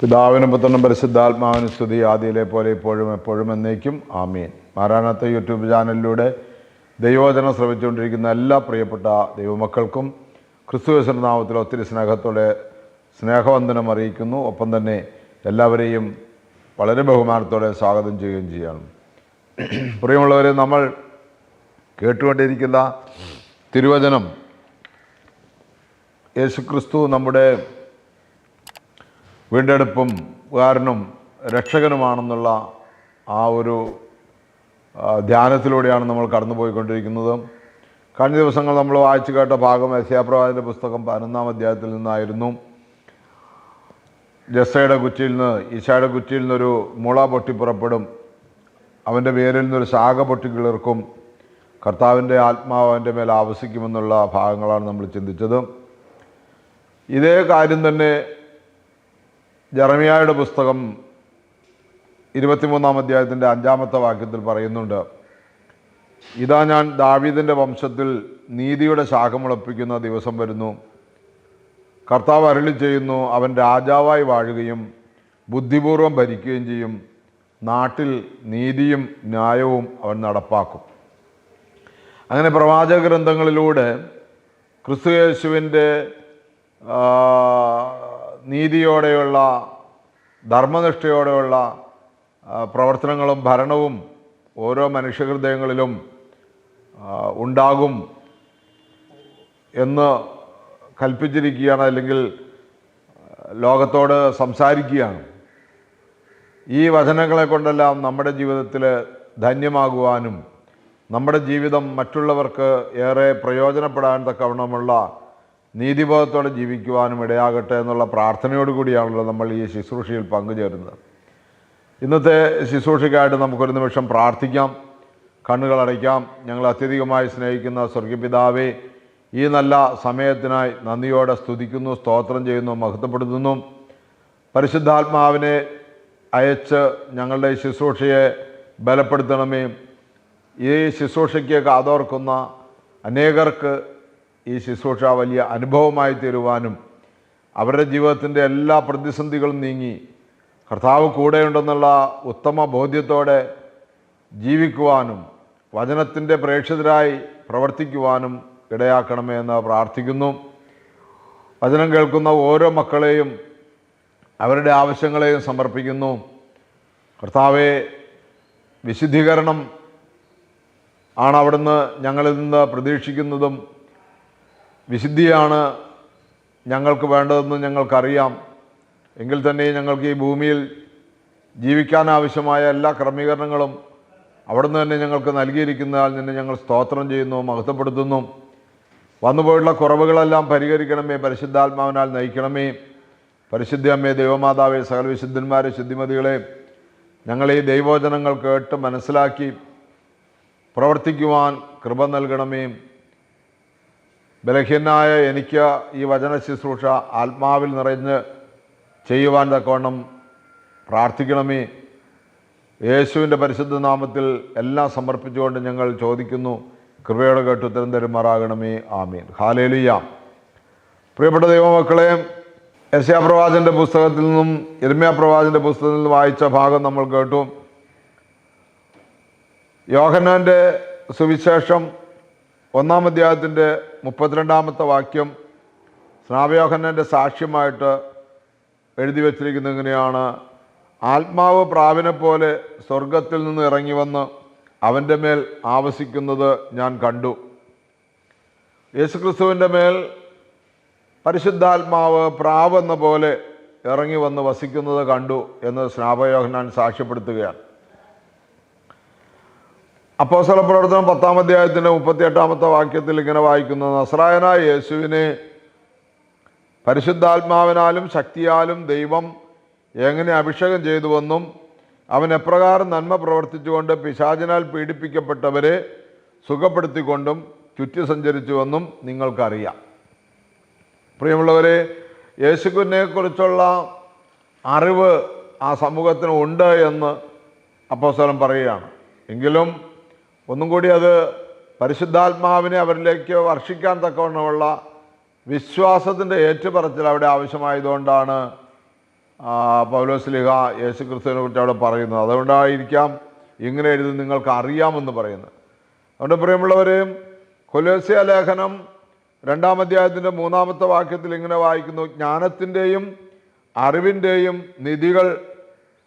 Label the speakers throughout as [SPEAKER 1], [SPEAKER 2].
[SPEAKER 1] പിതാവിനും പുത്രനും പരിശുദ്ധാത്മാവിനും സ്തുതി ആദ്യയിലെ പോലെ ഇപ്പോഴും എപ്പോഴും എന്നേക്കും ആമീൻ മാരാണത്തെ യൂട്യൂബ് ചാനലിലൂടെ ദൈവോചനം ശ്രമിച്ചുകൊണ്ടിരിക്കുന്ന എല്ലാ പ്രിയപ്പെട്ട ദൈവമക്കൾക്കും ക്രിസ്തുവേശ്വര ഒത്തിരി സ്നേഹത്തോടെ സ്നേഹവന്ദനം അറിയിക്കുന്നു ഒപ്പം തന്നെ എല്ലാവരെയും വളരെ ബഹുമാനത്തോടെ സ്വാഗതം ചെയ്യുകയും ചെയ്യണം പ്രിയമുള്ളവരെ നമ്മൾ കേട്ടുകൊണ്ടിരിക്കുന്ന തിരുവചനം യേശുക്രിസ്തു നമ്മുടെ വീണ്ടെടുപ്പും കാരനും രക്ഷകനുമാണെന്നുള്ള ആ ഒരു ധ്യാനത്തിലൂടെയാണ് നമ്മൾ കടന്നുപോയിക്കൊണ്ടിരിക്കുന്നത് കഴിഞ്ഞ ദിവസങ്ങൾ നമ്മൾ വായിച്ചു കേട്ട ഭാഗം യശയാപ്രവാദിൻ്റെ പുസ്തകം പതിനൊന്നാം അധ്യായത്തിൽ നിന്നായിരുന്നു ജസ്സയുടെ കുറ്റിയിൽ നിന്ന് ഈശായുടെ കുറ്റിയിൽ നിന്നൊരു മുള പൊട്ടി പുറപ്പെടും അവൻ്റെ പേരിൽ നിന്നൊരു ശാഖ പൊട്ടി കിളിർക്കും കർത്താവിൻ്റെ ആത്മാവ് അവൻ്റെ മേൽ ആവസിക്കുമെന്നുള്ള ഭാഗങ്ങളാണ് നമ്മൾ ചിന്തിച്ചത് ഇതേ കാര്യം തന്നെ ജറമിയായുടെ പുസ്തകം ഇരുപത്തിമൂന്നാം അധ്യായത്തിൻ്റെ അഞ്ചാമത്തെ വാക്യത്തിൽ പറയുന്നുണ്ട് ഇതാ ഞാൻ ദാവീദിൻ്റെ വംശത്തിൽ നീതിയുടെ മുളപ്പിക്കുന്ന ദിവസം വരുന്നു കർത്താവ് അരളി ചെയ്യുന്നു അവൻ രാജാവായി വാഴുകയും ബുദ്ധിപൂർവം ഭരിക്കുകയും ചെയ്യും നാട്ടിൽ നീതിയും ന്യായവും അവൻ നടപ്പാക്കും അങ്ങനെ പ്രവാചക ഗ്രന്ഥങ്ങളിലൂടെ ക്രിസ്തുയേശുവിൻ്റെ നീതിയോടെയുള്ള ധർമ്മനിഷ്ഠയോടെയുള്ള പ്രവർത്തനങ്ങളും ഭരണവും ഓരോ മനുഷ്യഹൃദയങ്ങളിലും ഉണ്ടാകും എന്ന് കൽപ്പിച്ചിരിക്കുകയാണ് അല്ലെങ്കിൽ ലോകത്തോട് സംസാരിക്കുകയാണ് ഈ വചനങ്ങളെ കൊണ്ടെല്ലാം നമ്മുടെ ജീവിതത്തിൽ ധന്യമാകുവാനും നമ്മുടെ ജീവിതം മറ്റുള്ളവർക്ക് ഏറെ പ്രയോജനപ്പെടാൻ തക്കവണ്ണമുള്ള നീതിബോധത്തോടെ ജീവിക്കുവാനും ഇടയാകട്ടെ എന്നുള്ള പ്രാർത്ഥനയോട് കൂടിയാണല്ലോ നമ്മൾ ഈ ശുശ്രൂഷയിൽ പങ്കുചേരുന്നത് ഇന്നത്തെ ശുശ്രൂഷയ്ക്കായിട്ട് നമുക്കൊരു നിമിഷം പ്രാർത്ഥിക്കാം കണ്ണുകളടയ്ക്കാം ഞങ്ങൾ അത്യധികമായി സ്നേഹിക്കുന്ന സ്വർഗപിതാവേ ഈ നല്ല സമയത്തിനായി നന്ദിയോടെ സ്തുതിക്കുന്നു സ്തോത്രം ചെയ്യുന്നു മഹത്വപ്പെടുത്തുന്നു പരിശുദ്ധാത്മാവിനെ അയച്ച് ഞങ്ങളുടെ ശുശ്രൂഷയെ ബലപ്പെടുത്തണമേ ഈ ശുശ്രൂഷയ്ക്ക് കാതോർക്കുന്ന അനേകർക്ക് ഈ ശുശ്രൂഷ വലിയ അനുഭവമായി തീരുവാനും അവരുടെ ജീവിതത്തിൻ്റെ എല്ലാ പ്രതിസന്ധികളും നീങ്ങി കർത്താവ് കൂടെയുണ്ടെന്നുള്ള ഉത്തമ ബോധ്യത്തോടെ ജീവിക്കുവാനും വചനത്തിൻ്റെ പ്രേക്ഷിതരായി പ്രവർത്തിക്കുവാനും ഇടയാക്കണമേ എന്ന് പ്രാർത്ഥിക്കുന്നു വചനം കേൾക്കുന്ന ഓരോ മക്കളെയും അവരുടെ ആവശ്യങ്ങളെയും സമർപ്പിക്കുന്നു കർത്താവെ വിശുദ്ധീകരണം ആണ് അവിടുന്ന് ഞങ്ങളിൽ നിന്ന് പ്രതീക്ഷിക്കുന്നതും വിശുദ്ധിയാണ് ഞങ്ങൾക്ക് വേണ്ടതെന്ന് ഞങ്ങൾക്കറിയാം എങ്കിൽ തന്നെ ഞങ്ങൾക്ക് ഈ ഭൂമിയിൽ ജീവിക്കാൻ ആവശ്യമായ എല്ലാ ക്രമീകരണങ്ങളും അവിടുന്ന് തന്നെ ഞങ്ങൾക്ക് നൽകിയിരിക്കുന്നതിൽ നിന്ന് ഞങ്ങൾ സ്തോത്രം ചെയ്യുന്നു മഹത്വപ്പെടുത്തുന്നു വന്നുപോയുള്ള കുറവുകളെല്ലാം പരിഹരിക്കണമേ പരിശുദ്ധാത്മാവിനാൽ നയിക്കണമേ പരിശുദ്ധി അമ്മേ ദൈവമാതാവേ സകലവിശുദ്ധന്മാരെ ശുദ്ധിമതികളെ ഞങ്ങളെ ഈ ദൈവോചനങ്ങൾ കേട്ട് മനസ്സിലാക്കി പ്രവർത്തിക്കുവാൻ കൃപ നൽകണമേ ബലഹീനായ എനിക്ക് ഈ വചന ശുശ്രൂഷ ആത്മാവിൽ നിറഞ്ഞ് ചെയ്യുവാൻ തക്കവണ്ണം പ്രാർത്ഥിക്കണമേ യേശുവിൻ്റെ പരിശുദ്ധ നാമത്തിൽ എല്ലാം സമർപ്പിച്ചുകൊണ്ട് ഞങ്ങൾ ചോദിക്കുന്നു കൃപയുടെ കേട്ട് ഉത്തരം തരുമാറാകണമേ ആമീൻ ഹാലേലിയ പ്രിയപ്പെട്ട ദൈവമക്കളെ പ്രവാചൻ്റെ പുസ്തകത്തിൽ നിന്നും ഇരമ്യാ പ്രവാചൻ്റെ പുസ്തകത്തിൽ നിന്നും വായിച്ച ഭാഗം നമ്മൾ കേട്ടു യോഹന്നാൻ്റെ സുവിശേഷം ഒന്നാം അധ്യായത്തിൻ്റെ മുപ്പത്തിരണ്ടാമത്തെ വാക്യം സ്നാവയോഹനൻ്റെ സാക്ഷ്യമായിട്ട് എഴുതി വച്ചിരിക്കുന്ന ഇങ്ങനെയാണ് ആത്മാവ് പ്രാവിനെ പോലെ സ്വർഗത്തിൽ നിന്ന് ഇറങ്ങി വന്ന് അവൻ്റെ മേൽ ആവശിക്കുന്നത് ഞാൻ കണ്ടു യേശുക്രിസ്തുവിൻ്റെ മേൽ പരിശുദ്ധാത്മാവ് പ്രാവെന്ന പോലെ ഇറങ്ങി വന്ന് വസിക്കുന്നത് കണ്ടു എന്ന് സ്നാപയോഹനാൻ സാക്ഷ്യപ്പെടുത്തുകയാണ് അപ്പോസല പ്രവർത്തനം പത്താം അധ്യായത്തിൻ്റെ എട്ടാമത്തെ വാക്യത്തിൽ ഇങ്ങനെ വായിക്കുന്നത് നസ്രായനായ യേശുവിനെ പരിശുദ്ധാത്മാവിനാലും ശക്തിയാലും ദൈവം എങ്ങനെ അഭിഷേകം ചെയ്തുവെന്നും അവൻ എപ്രകാരം നന്മ പ്രവർത്തിച്ചുകൊണ്ട് പിശാചിനാൽ പീഡിപ്പിക്കപ്പെട്ടവരെ സുഖപ്പെടുത്തിക്കൊണ്ടും ചുറ്റി സഞ്ചരിച്ചുവെന്നും നിങ്ങൾക്കറിയാം പ്രിയമുള്ളവരെ യേശുക്കുവിനെക്കുറിച്ചുള്ള അറിവ് ആ സമൂഹത്തിന് ഉണ്ട് എന്ന് അപ്പോസ്വലം പറയുകയാണ് എങ്കിലും ഒന്നും കൂടി അത് പരിശുദ്ധാത്മാവിനെ അവരിലേക്ക് വർഷിക്കാൻ തക്കവണ്ണമുള്ള വിശ്വാസത്തിൻ്റെ ഏറ്റുപറച്ചിൽ അവിടെ ആവശ്യമായതുകൊണ്ടാണ് പൗലോസ്ലിഹ യേശു ക്രിസ്തുവിനെ കുറിച്ച് അവിടെ പറയുന്നത് അതുകൊണ്ടായിരിക്കാം ഇങ്ങനെ എഴുതി നിങ്ങൾക്ക് അറിയാമെന്ന് പറയുന്നത് അതുകൊണ്ട് പ്രിയമുള്ളവരെയും കൊലോസ്യ ലേഖനം രണ്ടാം അധ്യായത്തിൻ്റെ മൂന്നാമത്തെ വാക്യത്തിൽ ഇങ്ങനെ വായിക്കുന്നു ജ്ഞാനത്തിൻ്റെയും അറിവിൻ്റെയും നിധികൾ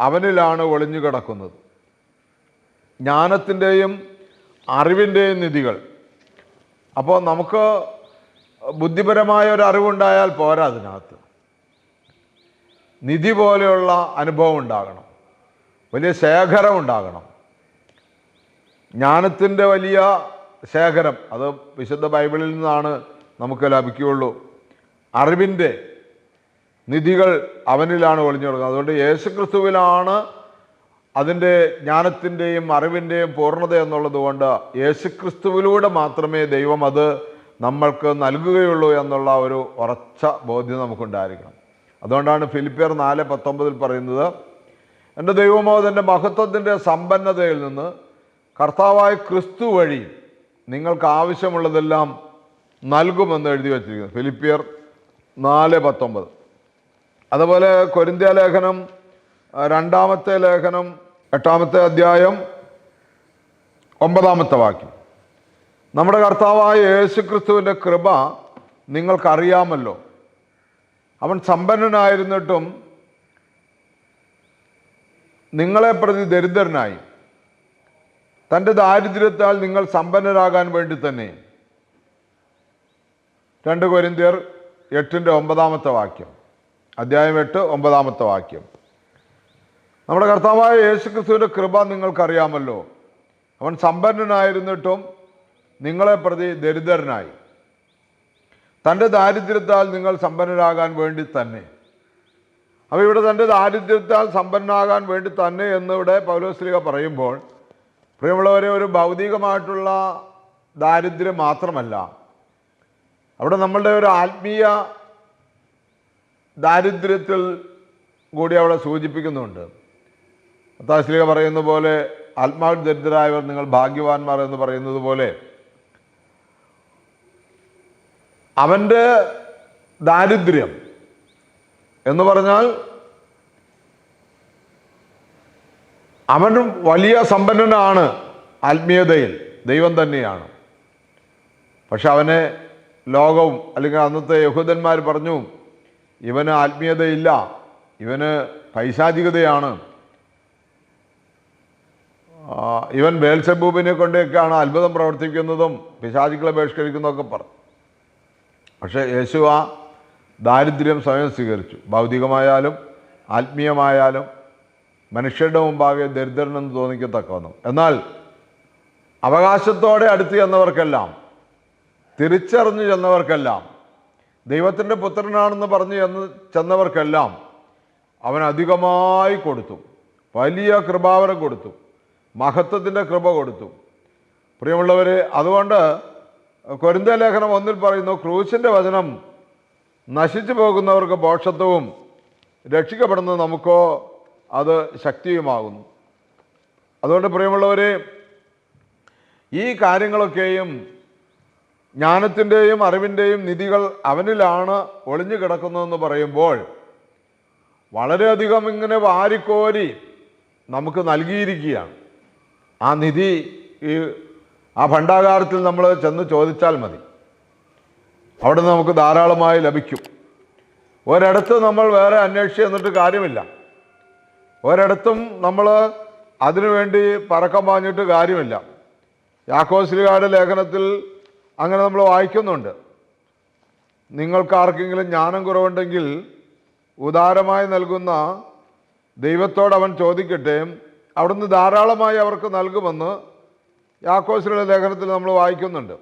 [SPEAKER 1] അവനിലാണ് ഒളിഞ്ഞു കിടക്കുന്നത് ജ്ഞാനത്തിൻ്റെയും അറിവിൻ്റെ നിധികൾ അപ്പോൾ നമുക്ക് ബുദ്ധിപരമായ ഒരു അറിവുണ്ടായാൽ പോരാ അതിനകത്ത് നിധി പോലെയുള്ള അനുഭവം ഉണ്ടാകണം വലിയ ശേഖരം ഉണ്ടാകണം ജ്ഞാനത്തിൻ്റെ വലിയ ശേഖരം അത് വിശുദ്ധ ബൈബിളിൽ നിന്നാണ് നമുക്ക് ലഭിക്കുകയുള്ളൂ അറിവിൻ്റെ നിധികൾ അവനിലാണ് ഒളിഞ്ഞു കൊടുക്കുന്നത് അതുകൊണ്ട് യേശുക്രിസ്തുവിലാണ് അതിൻ്റെ ജ്ഞാനത്തിൻ്റെയും അറിവിൻ്റെയും പൂർണ്ണത എന്നുള്ളത് കൊണ്ട് യേശുക്രിസ്തുവിലൂടെ മാത്രമേ ദൈവം അത് നമ്മൾക്ക് നൽകുകയുള്ളൂ എന്നുള്ള ഒരു ഉറച്ച ബോധ്യം നമുക്കുണ്ടായിരിക്കണം അതുകൊണ്ടാണ് ഫിലിപ്പിയർ നാല് പത്തൊമ്പതിൽ പറയുന്നത് എൻ്റെ ദൈവമോ അതിൻ്റെ മഹത്വത്തിൻ്റെ സമ്പന്നതയിൽ നിന്ന് കർത്താവായ ക്രിസ്തു വഴി നിങ്ങൾക്ക് ആവശ്യമുള്ളതെല്ലാം നൽകുമെന്ന് എഴുതി വച്ചിരിക്കുന്നു ഫിലിപ്പിയർ നാല് പത്തൊമ്പത് അതുപോലെ കൊരിന്ത്യ ലേഖനം രണ്ടാമത്തെ ലേഖനം എട്ടാമത്തെ അധ്യായം ഒമ്പതാമത്തെ വാക്യം നമ്മുടെ കർത്താവായ ക്രിസ്തുവിൻ്റെ കൃപ നിങ്ങൾക്കറിയാമല്ലോ അവൻ സമ്പന്നനായിരുന്നിട്ടും നിങ്ങളെ പ്രതി ദരിദ്രനായി തൻ്റെ ദാരിദ്ര്യത്താൽ നിങ്ങൾ സമ്പന്നരാകാൻ വേണ്ടി തന്നെ രണ്ട് കൊരിന്തിയർ എട്ടിൻ്റെ ഒമ്പതാമത്തെ വാക്യം അധ്യായം എട്ട് ഒമ്പതാമത്തെ വാക്യം നമ്മുടെ കർത്താവായ യേശുക്രിസ്തുവിൻ്റെ കൃപ നിങ്ങൾക്കറിയാമല്ലോ അവൻ സമ്പന്നനായിരുന്നിട്ടും നിങ്ങളെ പ്രതി ദരിദ്രനായി തൻ്റെ ദാരിദ്ര്യത്താൽ നിങ്ങൾ സമ്പന്നരാകാൻ വേണ്ടി തന്നെ അപ്പോൾ ഇവിടെ തൻ്റെ ദാരിദ്ര്യത്താൽ സമ്പന്നനാകാൻ വേണ്ടി തന്നെ എന്ന് ഇവിടെ പൗലോസ്ലിക പറയുമ്പോൾ പ്രിയമുള്ളവരെ ഒരു ഭൗതികമായിട്ടുള്ള ദാരിദ്ര്യം മാത്രമല്ല അവിടെ നമ്മളുടെ ഒരു ആത്മീയ ദാരിദ്ര്യത്തിൽ കൂടി അവിടെ സൂചിപ്പിക്കുന്നുണ്ട് അത്താശ്ലീക പറയുന്ന പോലെ ആത്മാവിൽ ദരിദ്രരായവർ നിങ്ങൾ ഭാഗ്യവാന്മാർ എന്ന് പറയുന്നത് പോലെ അവൻ്റെ ദാരിദ്ര്യം എന്ന് പറഞ്ഞാൽ അവനും വലിയ സമ്പന്നനാണ് ആത്മീയതയിൽ ദൈവം തന്നെയാണ് പക്ഷെ അവനെ ലോകവും അല്ലെങ്കിൽ അന്നത്തെ യഹൂദന്മാർ പറഞ്ഞു ഇവന് ആത്മീയതയില്ല ഇവന് പൈശാചികതയാണ് ഇവൻ ബേൽസബൂബിനെ കൊണ്ടൊക്കെയാണ് അത്ഭുതം പ്രവർത്തിക്കുന്നതും പിശാചിക്കളെ ബഹിഷ്കരിക്കുന്നതൊക്കെ പറഞ്ഞു പക്ഷേ യേശു ആ ദാരിദ്ര്യം സ്വയം സ്വീകരിച്ചു ഭൗതികമായാലും ആത്മീയമായാലും മനുഷ്യരുടെ മുമ്പാകെ ദരിദ്രനെന്ന് തോന്നിക്കത്തക്കവന്നു എന്നാൽ അവകാശത്തോടെ അടുത്ത് ചെന്നവർക്കെല്ലാം തിരിച്ചറിഞ്ഞു ചെന്നവർക്കെല്ലാം ദൈവത്തിൻ്റെ പുത്രനാണെന്ന് പറഞ്ഞു ചെന്ന് ചെന്നവർക്കെല്ലാം അവൻ അധികമായി കൊടുത്തു വലിയ കൃപാവരം കൊടുത്തു മഹത്വത്തിൻ്റെ കൃപ കൊടുത്തു പ്രിയമുള്ളവർ അതുകൊണ്ട് കൊരിന്ത ലേഖനം ഒന്നിൽ പറയുന്നു ക്രൂശിൻ്റെ വചനം നശിച്ചു പോകുന്നവർക്ക് ബോഷത്വവും രക്ഷിക്കപ്പെടുന്നത് നമുക്കോ അത് ശക്തിയുമാകുന്നു അതുകൊണ്ട് പ്രിയമുള്ളവരെ ഈ കാര്യങ്ങളൊക്കെയും ജ്ഞാനത്തിൻ്റെയും അറിവിൻ്റെയും നിധികൾ അവനിലാണ് ഒളിഞ്ഞു കിടക്കുന്നതെന്ന് പറയുമ്പോൾ വളരെയധികം ഇങ്ങനെ വാരിക്കോരി നമുക്ക് നൽകിയിരിക്കുകയാണ് ആ നിധി ഈ ആ ഭണ്ഡാകാരത്തിൽ നമ്മൾ ചെന്ന് ചോദിച്ചാൽ മതി അവിടെ നമുക്ക് ധാരാളമായി ലഭിക്കും ഒരിടത്ത് നമ്മൾ വേറെ അന്വേഷിച്ച് എന്നിട്ട് കാര്യമില്ല ഒരിടത്തും നമ്മൾ അതിനുവേണ്ടി പറക്കം പാഞ്ഞിട്ട് കാര്യമില്ല യാക്കോസ്ലികാരുടെ ലേഖനത്തിൽ അങ്ങനെ നമ്മൾ വായിക്കുന്നുണ്ട് നിങ്ങൾക്ക് ആർക്കെങ്കിലും ജ്ഞാനം കുറവുണ്ടെങ്കിൽ ഉദാരമായി നൽകുന്ന ദൈവത്തോടവൻ ചോദിക്കട്ടെ അവിടുന്ന് ധാരാളമായി അവർക്ക് നൽകുമെന്ന് യാക്കോസിലുള്ള ലേഖനത്തിൽ നമ്മൾ വായിക്കുന്നുണ്ട്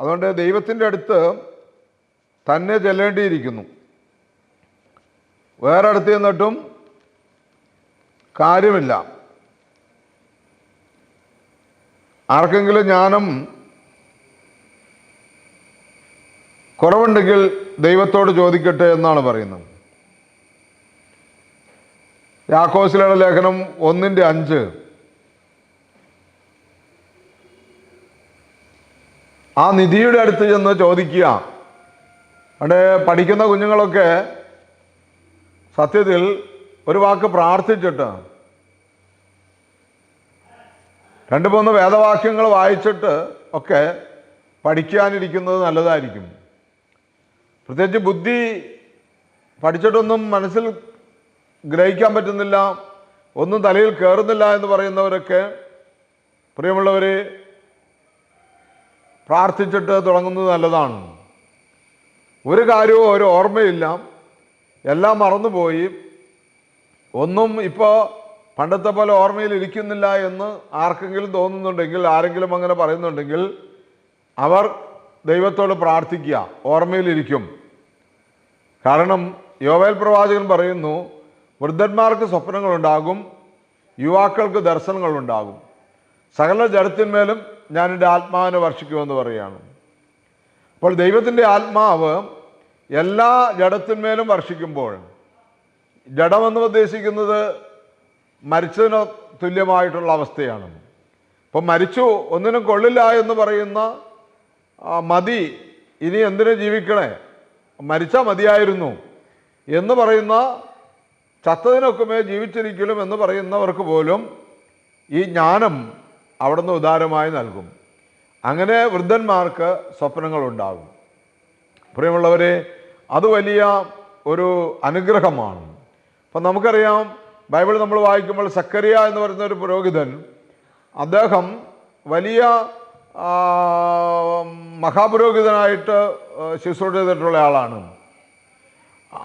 [SPEAKER 1] അതുകൊണ്ട് ദൈവത്തിൻ്റെ അടുത്ത് തന്നെ ചെല്ലേണ്ടിയിരിക്കുന്നു വേറെ അടുത്ത് ചെന്നിട്ടും കാര്യമില്ല ആർക്കെങ്കിലും ജ്ഞാനം കുറവുണ്ടെങ്കിൽ ദൈവത്തോട് ചോദിക്കട്ടെ എന്നാണ് പറയുന്നത് യാക്കോസിലുള്ള ലേഖനം ഒന്നിൻ്റെ അഞ്ച് ആ നിധിയുടെ അടുത്ത് ചെന്ന് ചോദിക്കുക അവിടെ പഠിക്കുന്ന കുഞ്ഞുങ്ങളൊക്കെ സത്യത്തിൽ ഒരു വാക്ക് പ്രാർത്ഥിച്ചിട്ട് രണ്ട് മൂന്ന് വേദവാക്യങ്ങൾ വായിച്ചിട്ട് ഒക്കെ പഠിക്കാനിരിക്കുന്നത് നല്ലതായിരിക്കും പ്രത്യേകിച്ച് ബുദ്ധി പഠിച്ചിട്ടൊന്നും മനസ്സിൽ ഗ്രഹിക്കാൻ പറ്റുന്നില്ല ഒന്നും തലയിൽ കയറുന്നില്ല എന്ന് പറയുന്നവരൊക്കെ പ്രിയമുള്ളവർ പ്രാർത്ഥിച്ചിട്ട് തുടങ്ങുന്നത് നല്ലതാണ് ഒരു കാര്യവും ഒരു ഓർമ്മയില്ല എല്ലാം മറന്നുപോയി ഒന്നും ഇപ്പോൾ പണ്ടത്തെ പോലെ ഓർമ്മയിൽ ഇരിക്കുന്നില്ല എന്ന് ആർക്കെങ്കിലും തോന്നുന്നുണ്ടെങ്കിൽ ആരെങ്കിലും അങ്ങനെ പറയുന്നുണ്ടെങ്കിൽ അവർ ദൈവത്തോട് പ്രാർത്ഥിക്കുക ഓർമ്മയിലിരിക്കും കാരണം യോവേൽ പ്രവാചകൻ പറയുന്നു വൃദ്ധന്മാർക്ക് സ്വപ്നങ്ങളുണ്ടാകും യുവാക്കൾക്ക് ദർശനങ്ങളുണ്ടാകും സകല ജഡത്തിന്മേലും ഞാൻ എൻ്റെ ആത്മാവിനെ വർഷിക്കുമെന്ന് പറയുകയാണ് അപ്പോൾ ദൈവത്തിൻ്റെ ആത്മാവ് എല്ലാ ജഡത്തിന്മേലും വർഷിക്കുമ്പോൾ ജഡമെന്ന് ഉദ്ദേശിക്കുന്നത് മരിച്ചതിന് തുല്യമായിട്ടുള്ള അവസ്ഥയാണ് ഇപ്പം മരിച്ചു ഒന്നിനും കൊള്ളില്ല എന്ന് പറയുന്ന മതി ഇനി എന്തിനു ജീവിക്കണേ മരിച്ചാൽ മതിയായിരുന്നു എന്ന് പറയുന്ന ചത്തതിനൊക്കമേ ജീവിച്ചിരിക്കലും എന്ന് പറയുന്നവർക്ക് പോലും ഈ ജ്ഞാനം അവിടുന്ന് ഉദാരമായി നൽകും അങ്ങനെ വൃദ്ധന്മാർക്ക് സ്വപ്നങ്ങളുണ്ടാകും പ്രിയമുള്ളവരെ അത് വലിയ ഒരു അനുഗ്രഹമാണ് അപ്പം നമുക്കറിയാം ബൈബിൾ നമ്മൾ വായിക്കുമ്പോൾ സക്കരിയ എന്ന് പറയുന്ന ഒരു പുരോഹിതൻ അദ്ദേഹം വലിയ മഹാപുരോഹിതനായിട്ട് ശുശ്രൂഷ ചെയ്തിട്ടുള്ള ആളാണ്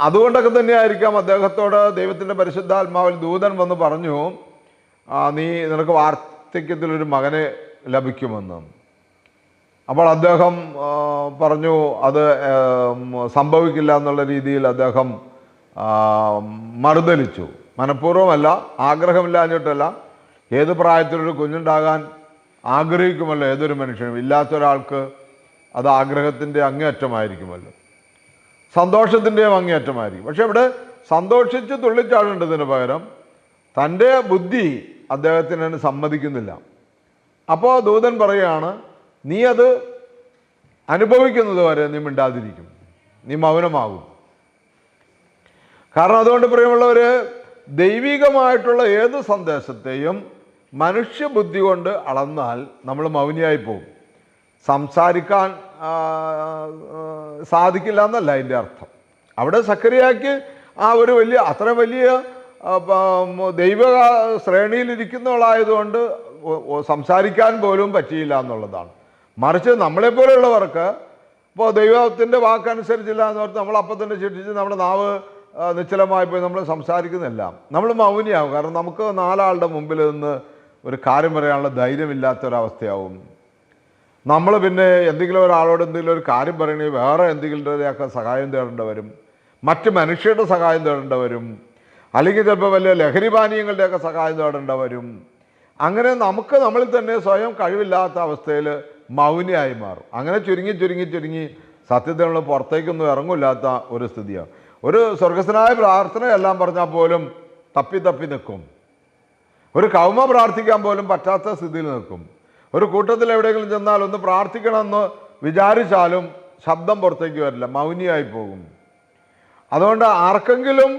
[SPEAKER 1] അതുകൊണ്ടൊക്കെ തന്നെയായിരിക്കാം അദ്ദേഹത്തോട് ദൈവത്തിൻ്റെ പരിശുദ്ധാത്മാവിൽ ദൂതൻ വന്ന് പറഞ്ഞു നീ നിനക്ക് വാർദ്ധക്യത്തിലൊരു മകനെ ലഭിക്കുമെന്ന് അപ്പോൾ അദ്ദേഹം പറഞ്ഞു അത് സംഭവിക്കില്ല എന്നുള്ള രീതിയിൽ അദ്ദേഹം മറുതലിച്ചു മനഃപൂർവ്വമല്ല ആഗ്രഹമില്ലാഞ്ഞിട്ടല്ല ഏത് പ്രായത്തിലൊരു കുഞ്ഞുണ്ടാകാൻ ആഗ്രഹിക്കുമല്ലോ ഏതൊരു മനുഷ്യനും ഇല്ലാത്തൊരാൾക്ക് അത് ആഗ്രഹത്തിൻ്റെ അങ്ങേയറ്റമായിരിക്കുമല്ലോ സന്തോഷത്തിൻ്റെയും അങ്ങേയറ്റമായിരിക്കും പക്ഷെ ഇവിടെ സന്തോഷിച്ച് തുള്ളിച്ചാടേണ്ടതിന് പകരം തൻ്റെ ബുദ്ധി അദ്ദേഹത്തിന് സമ്മതിക്കുന്നില്ല അപ്പോൾ ദൂതൻ പറയുകയാണ് നീ അത് അനുഭവിക്കുന്നത് വരെ നീ മിണ്ടാതിരിക്കും നീ മൗനമാകും കാരണം അതുകൊണ്ട് പ്രിയമുള്ളവർ ദൈവികമായിട്ടുള്ള ഏത് സന്ദേശത്തെയും മനുഷ്യബുദ്ധി കൊണ്ട് അളന്നാൽ നമ്മൾ മൗനിയായി പോകും സംസാരിക്കാൻ സാധിക്കില്ല എന്നല്ല അതിൻ്റെ അർത്ഥം അവിടെ സക്കരിയാക്ക് ആ ഒരു വലിയ അത്ര വലിയ ദൈവ ശ്രേണിയിലിരിക്കുന്നവളായതുകൊണ്ട് സംസാരിക്കാൻ പോലും പറ്റിയില്ല എന്നുള്ളതാണ് മറിച്ച് നമ്മളെപ്പോലെയുള്ളവർക്ക് ഇപ്പോൾ ദൈവത്തിൻ്റെ വാക്കനുസരിച്ചില്ല എന്ന് പറഞ്ഞ് നമ്മൾ അപ്പം തന്നെ ചിട്ടിച്ച് നമ്മുടെ നാവ് നിശ്ചലമായി പോയി നമ്മൾ സംസാരിക്കുന്നില്ല നമ്മൾ മൗനിയാവും കാരണം നമുക്ക് നാലാളുടെ മുമ്പിൽ നിന്ന് ഒരു കാര്യം പറയാനുള്ള ധൈര്യമില്ലാത്തൊരവസ്ഥയാവും നമ്മൾ പിന്നെ എന്തെങ്കിലും ഒരാളോട് എന്തെങ്കിലും ഒരു കാര്യം പറയണേ വേറെ എന്തെങ്കിലുമൊക്കെ സഹായം തേടേണ്ടി വരും മറ്റ് മനുഷ്യരുടെ സഹായം തേടേണ്ടി വരും അല്ലെങ്കിൽ ചിലപ്പോൾ വലിയ ലഹരി പാനീയങ്ങളുടെയൊക്കെ സഹായം തേടേണ്ടി വരും അങ്ങനെ നമുക്ക് നമ്മളിൽ തന്നെ സ്വയം കഴിവില്ലാത്ത അവസ്ഥയിൽ മൗനിയായി മാറും അങ്ങനെ ചുരുങ്ങി ചുരുങ്ങി ചുരുങ്ങി സത്യത്തിൽ നമ്മൾ പുറത്തേക്കൊന്നും ഇറങ്ങില്ലാത്ത ഒരു സ്ഥിതിയാണ് ഒരു സ്വർഗസ്വനായ പ്രാർത്ഥനയെല്ലാം പറഞ്ഞാൽ പോലും തപ്പി തപ്പി നിൽക്കും ഒരു കൗമ പ്രാർത്ഥിക്കാൻ പോലും പറ്റാത്ത സ്ഥിതിയിൽ നിൽക്കും ഒരു കൂട്ടത്തിൽ എവിടെയെങ്കിലും ചെന്നാൽ ഒന്ന് പ്രാർത്ഥിക്കണമെന്ന് വിചാരിച്ചാലും ശബ്ദം പുറത്തേക്ക് വരില്ല മൗനിയായി പോകും അതുകൊണ്ട് ആർക്കെങ്കിലും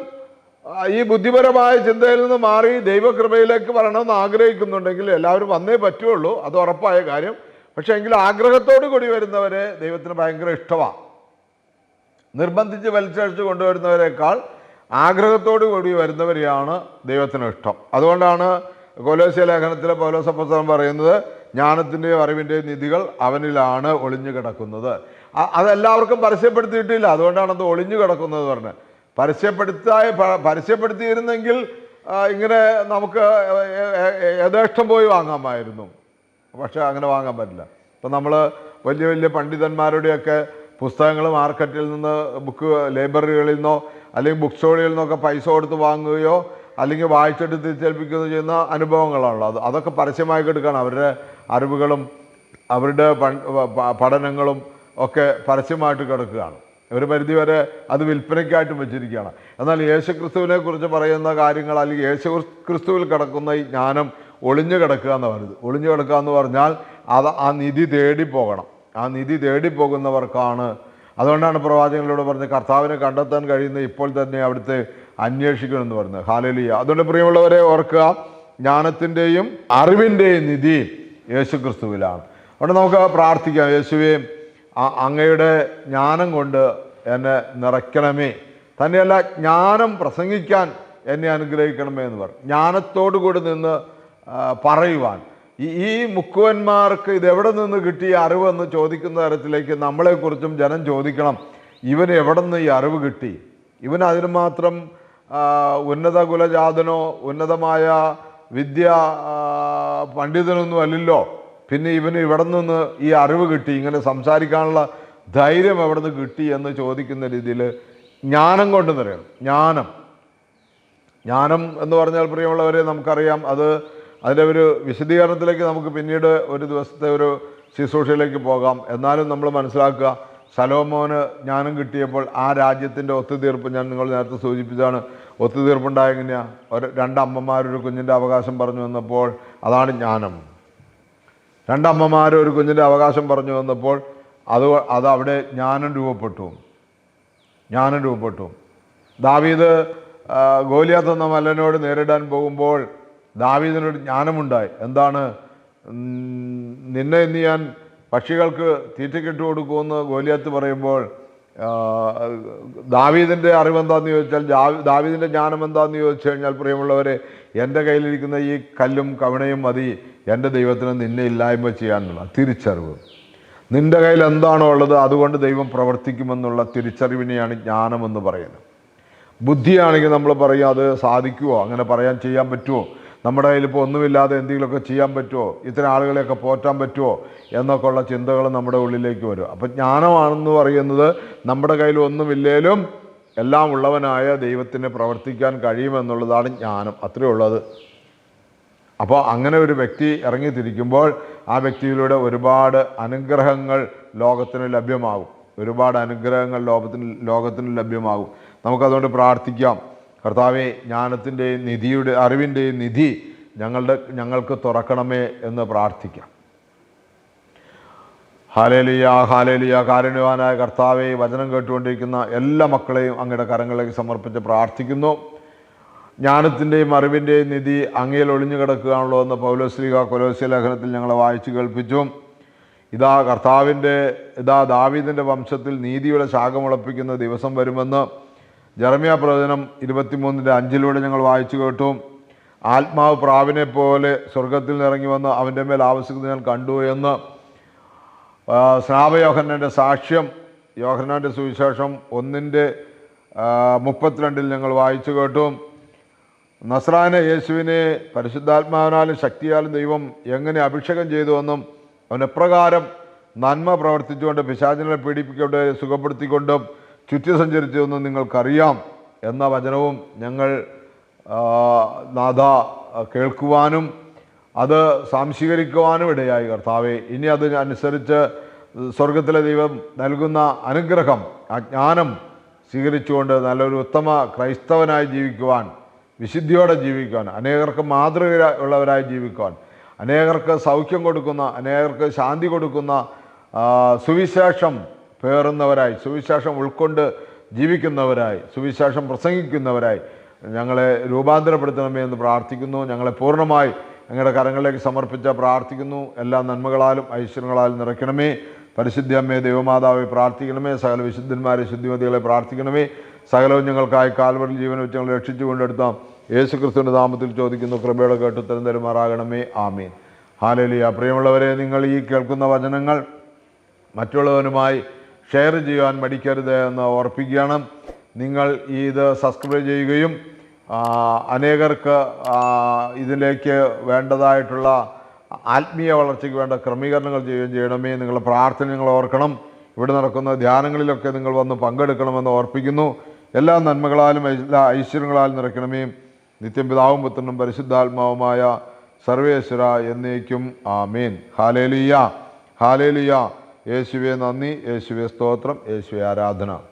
[SPEAKER 1] ഈ ബുദ്ധിപരമായ ചിന്തയിൽ നിന്ന് മാറി ദൈവകൃപയിലേക്ക് വരണമെന്ന് ആഗ്രഹിക്കുന്നുണ്ടെങ്കിൽ എല്ലാവരും വന്നേ പറ്റുള്ളൂ അത് ഉറപ്പായ കാര്യം പക്ഷേ എങ്കിലും ആഗ്രഹത്തോടു കൂടി വരുന്നവരെ ദൈവത്തിന് ഭയങ്കര ഇഷ്ടമാണ് നിർബന്ധിച്ച് വലിച്ചഴിച്ച് കൊണ്ടുവരുന്നവരെക്കാൾ ആഗ്രഹത്തോടു കൂടി വരുന്നവരെയാണ് ദൈവത്തിന് ഇഷ്ടം അതുകൊണ്ടാണ് കൊലോസ്യ ലേഖനത്തിലെ പൗലോസപ്പസ്തം പറയുന്നത് ജ്ഞാനത്തിൻ്റെയും അറിവിൻ്റെയും നിധികൾ അവനിലാണ് ഒളിഞ്ഞു കിടക്കുന്നത് അതെല്ലാവർക്കും പരസ്യപ്പെടുത്തിയിട്ടില്ല അതുകൊണ്ടാണ് അത് ഒളിഞ്ഞു കിടക്കുന്നത് പറഞ്ഞത് പരസ്യപ്പെടുത്തായ പരസ്യപ്പെടുത്തിയിരുന്നെങ്കിൽ ഇങ്ങനെ നമുക്ക് യഥേഷ്ടം പോയി വാങ്ങാമായിരുന്നു പക്ഷേ അങ്ങനെ വാങ്ങാൻ പറ്റില്ല ഇപ്പം നമ്മൾ വലിയ വലിയ പണ്ഡിതന്മാരുടെയൊക്കെ പുസ്തകങ്ങൾ മാർക്കറ്റിൽ നിന്ന് ബുക്ക് ലൈബ്രറികളിൽ നിന്നോ അല്ലെങ്കിൽ ബുക്ക് സ്റ്റോളുകളിൽ നിന്നൊക്കെ പൈസ കൊടുത്ത് വാങ്ങുകയോ അല്ലെങ്കിൽ വായിച്ചെടുത്ത് തിരിച്ചേൽപ്പിക്കുകയോ ചെയ്യുന്ന അത് അതൊക്കെ പരസ്യമായി കൊടുക്കുകയാണ് അവരുടെ അറിവുകളും അവരുടെ പഠനങ്ങളും ഒക്കെ പരസ്യമായിട്ട് കിടക്കുകയാണ് ഒരു പരിധിവരെ അത് വിൽപ്പനയ്ക്കായിട്ടും വെച്ചിരിക്കുകയാണ് എന്നാൽ യേശുക്രിസ്തുവിനെ കുറിച്ച് പറയുന്ന കാര്യങ്ങൾ അല്ലെങ്കിൽ യേശു ക്രിസ്തുവിൽ കിടക്കുന്ന ഈ ജ്ഞാനം ഒളിഞ്ഞു കിടക്കുക എന്ന് പറയുന്നത് ഒളിഞ്ഞു കിടക്കുക എന്ന് പറഞ്ഞാൽ അത് ആ നിധി തേടി പോകണം ആ നിധി തേടി പോകുന്നവർക്കാണ് അതുകൊണ്ടാണ് പ്രവാചകങ്ങളോട് പറഞ്ഞത് കർത്താവിനെ കണ്ടെത്താൻ കഴിയുന്ന ഇപ്പോൾ തന്നെ അവിടുത്തെ അന്വേഷിക്കണമെന്ന് പറയുന്നത് ഹാലലിയ അതുകൊണ്ട് പ്രിയമുള്ളവരെ ഓർക്കുക ജ്ഞാനത്തിൻ്റെയും അറിവിൻ്റെയും നിധി യേശുക്രിസ്തുവിലാണ് അവിടെ നമുക്ക് പ്രാർത്ഥിക്കാം യേശുവെ അങ്ങയുടെ ജ്ഞാനം കൊണ്ട് എന്നെ നിറയ്ക്കണമേ തന്നെയല്ല ജ്ഞാനം പ്രസംഗിക്കാൻ എന്നെ അനുഗ്രഹിക്കണമേ എന്ന് പറഞ്ഞു ജ്ഞാനത്തോടു കൂടി നിന്ന് പറയുവാൻ ഈ മുക്കുവന്മാർക്ക് ഇതെവിടെ നിന്ന് കിട്ടിയ അറിവെന്ന് ചോദിക്കുന്ന തരത്തിലേക്ക് നമ്മളെക്കുറിച്ചും ജനം ചോദിക്കണം ഇവൻ എവിടെ നിന്ന് ഈ അറിവ് കിട്ടി ഇവൻ അതിന് മാത്രം ഉന്നത കുലജാതനോ ഉന്നതമായ വിദ്യ പണ്ഡിതനൊന്നും അല്ലല്ലോ പിന്നെ ഇവന് ഇവിടെ നിന്ന് ഈ അറിവ് കിട്ടി ഇങ്ങനെ സംസാരിക്കാനുള്ള ധൈര്യം എവിടെ നിന്ന് കിട്ടി എന്ന് ചോദിക്കുന്ന രീതിയിൽ ജ്ഞാനം കൊണ്ട് നിറയണം ജ്ഞാനം ജ്ഞാനം എന്ന് പറഞ്ഞാൽ പ്രിയമുള്ളവരെ നമുക്കറിയാം അത് അതിൻ്റെ ഒരു വിശദീകരണത്തിലേക്ക് നമുക്ക് പിന്നീട് ഒരു ദിവസത്തെ ഒരു ശുശ്രൂഷയിലേക്ക് പോകാം എന്നാലും നമ്മൾ മനസ്സിലാക്കുക സലോമോന് ജ്ഞാനം കിട്ടിയപ്പോൾ ആ രാജ്യത്തിൻ്റെ ഒത്തുതീർപ്പ് ഞാൻ നിങ്ങൾ നേരത്തെ സൂചിപ്പിച്ചതാണ് ഒത്തുതീർപ്പുണ്ടായെങ്ങനെയാണ് ഒരു രണ്ടമ്മമാരൊരു കുഞ്ഞിൻ്റെ അവകാശം പറഞ്ഞു വന്നപ്പോൾ അതാണ് ജ്ഞാനം രണ്ടമ്മമാർ ഒരു കുഞ്ഞിൻ്റെ അവകാശം പറഞ്ഞു വന്നപ്പോൾ അത് അതവിടെ അവിടെ ജ്ഞാനം രൂപപ്പെട്ടു ജ്ഞാനം രൂപപ്പെട്ടു ദാവീദ് ഗോലിയാത്ത് എന്ന മല്ലനോട് നേരിടാൻ പോകുമ്പോൾ ദാവീദിനൊരു ജ്ഞാനമുണ്ടായി എന്താണ് നിന്നെ ഇന്ന് ഞാൻ പക്ഷികൾക്ക് തീറ്റക്കിട്ട് കൊടുക്കുമെന്ന് ഗോലിയാത്ത് പറയുമ്പോൾ ദാവീദിൻ്റെ അറിവെന്താന്ന് ചോദിച്ചാൽ ദാവീദിൻ്റെ ജ്ഞാനം എന്താന്ന് ചോദിച്ചു കഴിഞ്ഞാൽ പ്രിയമുള്ളവരെ എൻ്റെ കയ്യിലിരിക്കുന്ന ഈ കല്ലും കവണയും മതി എൻ്റെ ദൈവത്തിന് നിന്നെ ഇല്ലായ്മ ചെയ്യാനുള്ള തിരിച്ചറിവ് നിൻ്റെ കയ്യിൽ എന്താണോ ഉള്ളത് അതുകൊണ്ട് ദൈവം പ്രവർത്തിക്കുമെന്നുള്ള തിരിച്ചറിവിനെയാണ് ജ്ഞാനമെന്ന് പറയുന്നത് ബുദ്ധിയാണെങ്കിൽ നമ്മൾ പറയും അത് സാധിക്കുമോ അങ്ങനെ പറയാൻ ചെയ്യാൻ പറ്റുമോ നമ്മുടെ കയ്യിലിപ്പോൾ ഒന്നുമില്ലാതെ എന്തെങ്കിലുമൊക്കെ ചെയ്യാൻ പറ്റുമോ ഇത്തരം ആളുകളെയൊക്കെ പോറ്റാൻ പറ്റുമോ എന്നൊക്കെ ഉള്ള ചിന്തകൾ നമ്മുടെ ഉള്ളിലേക്ക് വരും അപ്പം ജ്ഞാനമാണെന്ന് പറയുന്നത് നമ്മുടെ കയ്യിൽ ഒന്നുമില്ലേലും എല്ലാം ഉള്ളവനായ ദൈവത്തിന് പ്രവർത്തിക്കാൻ കഴിയുമെന്നുള്ളതാണ് ജ്ഞാനം അത്രയേ ഉള്ളത് അപ്പോൾ അങ്ങനെ ഒരു വ്യക്തി ഇറങ്ങിത്തിരിക്കുമ്പോൾ ആ വ്യക്തിയിലൂടെ ഒരുപാട് അനുഗ്രഹങ്ങൾ ലോകത്തിന് ലഭ്യമാകും ഒരുപാട് അനുഗ്രഹങ്ങൾ ലോകത്തിന് ലോകത്തിന് ലഭ്യമാകും നമുക്കതുകൊണ്ട് പ്രാർത്ഥിക്കാം കർത്താവെ ജ്ഞാനത്തിൻ്റെയും നിധിയുടെ അറിവിൻ്റെയും നിധി ഞങ്ങളുടെ ഞങ്ങൾക്ക് തുറക്കണമേ എന്ന് പ്രാർത്ഥിക്കാം ഹാലേലിയ ഹാലേലിയ കാരുണ്യവാനായ കർത്താവെ വചനം കേട്ടുകൊണ്ടിരിക്കുന്ന എല്ലാ മക്കളെയും അങ്ങയുടെ കരങ്ങളിലേക്ക് സമർപ്പിച്ച് പ്രാർത്ഥിക്കുന്നു ജ്ഞാനത്തിൻ്റെയും അറിവിൻ്റെയും നിധി അങ്ങയിൽ ഒളിഞ്ഞു കിടക്കുകയാണല്ലോ എന്ന് പൗലോശ്രീക കൊലോസ്യ ലേഖനത്തിൽ ഞങ്ങളെ വായിച്ചു കേൾപ്പിച്ചു ഇതാ കർത്താവിൻ്റെ ഇതാ ദാവീദിൻ്റെ വംശത്തിൽ നീതിയുടെ ശാഖമുളപ്പിക്കുന്ന ദിവസം വരുമെന്ന് ജർമ്മിയ പ്രവചനം ഇരുപത്തിമൂന്നിൻ്റെ അഞ്ചിലൂടെ ഞങ്ങൾ വായിച്ചു കേട്ടു ആത്മാവ് പ്രാവിനെ പോലെ സ്വർഗത്തിൽ ഇറങ്ങി വന്ന് അവൻ്റെ മേൽ ആവശ്യത്തിൽ ഞാൻ കണ്ടു എന്ന് സ്നാപയോഹനൻ്റെ സാക്ഷ്യം യോഹനാൻ്റെ സുവിശേഷം ഒന്നിൻ്റെ മുപ്പത്തിരണ്ടിൽ ഞങ്ങൾ വായിച്ചു കേട്ടു നസ്രാന യേശുവിനെ പരിശുദ്ധാത്മാവിനാലും ശക്തിയാലും ദൈവം എങ്ങനെ അഭിഷേകം ചെയ്തുവെന്നും അവനെപ്രകാരം നന്മ പ്രവർത്തിച്ചുകൊണ്ട് പിശാചനെ പീഡിപ്പിക്കൊണ്ട് സുഖപ്പെടുത്തിക്കൊണ്ടും ചുറ്റി സഞ്ചരിച്ചതെന്ന് നിങ്ങൾക്കറിയാം എന്ന വചനവും ഞങ്ങൾ നാഥ കേൾക്കുവാനും അത് സാംശീകരിക്കുവാനും ഇടയായി കർത്താവെ ഇനി അതിനനുസരിച്ച് സ്വർഗത്തിലെ ദൈവം നൽകുന്ന അനുഗ്രഹം ആ ജ്ഞാനം സ്വീകരിച്ചുകൊണ്ട് നല്ലൊരു ഉത്തമ ക്രൈസ്തവനായി ജീവിക്കുവാൻ വിശുദ്ധിയോടെ ജീവിക്കുവാൻ അനേകർക്ക് മാതൃക ഉള്ളവരായി ജീവിക്കുവാൻ അനേകർക്ക് സൗഖ്യം കൊടുക്കുന്ന അനേകർക്ക് ശാന്തി കൊടുക്കുന്ന സുവിശേഷം പേറുന്നവരായി സുവിശേഷം ഉൾക്കൊണ്ട് ജീവിക്കുന്നവരായി സുവിശേഷം പ്രസംഗിക്കുന്നവരായി ഞങ്ങളെ രൂപാന്തരപ്പെടുത്തണമേ എന്ന് പ്രാർത്ഥിക്കുന്നു ഞങ്ങളെ പൂർണ്ണമായി ഞങ്ങളുടെ കരങ്ങളിലേക്ക് സമർപ്പിച്ച പ്രാർത്ഥിക്കുന്നു എല്ലാ നന്മകളാലും ഐശ്വര്യങ്ങളാലും നിറയ്ക്കണമേ അമ്മേ ദൈവമാതാവെ പ്രാർത്ഥിക്കണമേ സകല വിശുദ്ധന്മാരെ ശുദ്ധിമതികളെ പ്രാർത്ഥിക്കണമേ സകലവും ഞങ്ങൾക്കായി കാൽവറിൽ ജീവൻ വെച്ച് ഞങ്ങൾ രക്ഷിച്ചു കൊണ്ടെടുത്താം യേശു ക്രിസ്തുവിൻ്റെ നാമത്തിൽ ചോദിക്കുന്നു കൃപയുടെ കേട്ടു തരം തരുമാറാകണമേ ആമീൻ ഹാലലിയ പ്രിയമുള്ളവരെ നിങ്ങൾ ഈ കേൾക്കുന്ന വചനങ്ങൾ മറ്റുള്ളവനുമായി ഷെയർ ചെയ്യാൻ മടിക്കരുത് എന്ന് ഓർപ്പിക്കുകയാണ് നിങ്ങൾ ഇത് സബ്സ്ക്രൈബ് ചെയ്യുകയും അനേകർക്ക് ഇതിലേക്ക് വേണ്ടതായിട്ടുള്ള ആത്മീയ വളർച്ചയ്ക്ക് വേണ്ട ക്രമീകരണങ്ങൾ ചെയ്യുകയും ചെയ്യണമേ നിങ്ങളുടെ പ്രാർത്ഥന നിങ്ങൾ ഓർക്കണം ഇവിടെ നടക്കുന്ന ധ്യാനങ്ങളിലൊക്കെ നിങ്ങൾ വന്ന് പങ്കെടുക്കണമെന്ന് ഓർപ്പിക്കുന്നു എല്ലാ നന്മകളാലും എല്ലാ ഐശ്വര്യങ്ങളാലും നിറയ്ക്കണമേ നിത്യം പിതാവും പുത്രനും പരിശുദ്ധാത്മാവുമായ സർവേശ്വര എന്നേക്കും മീൻ ഹാലേലിയ ഹാലേലിയ യേശുവെ നന്ദി യേശുവെ സ്തോത്രം യേശുവെ ആരാധന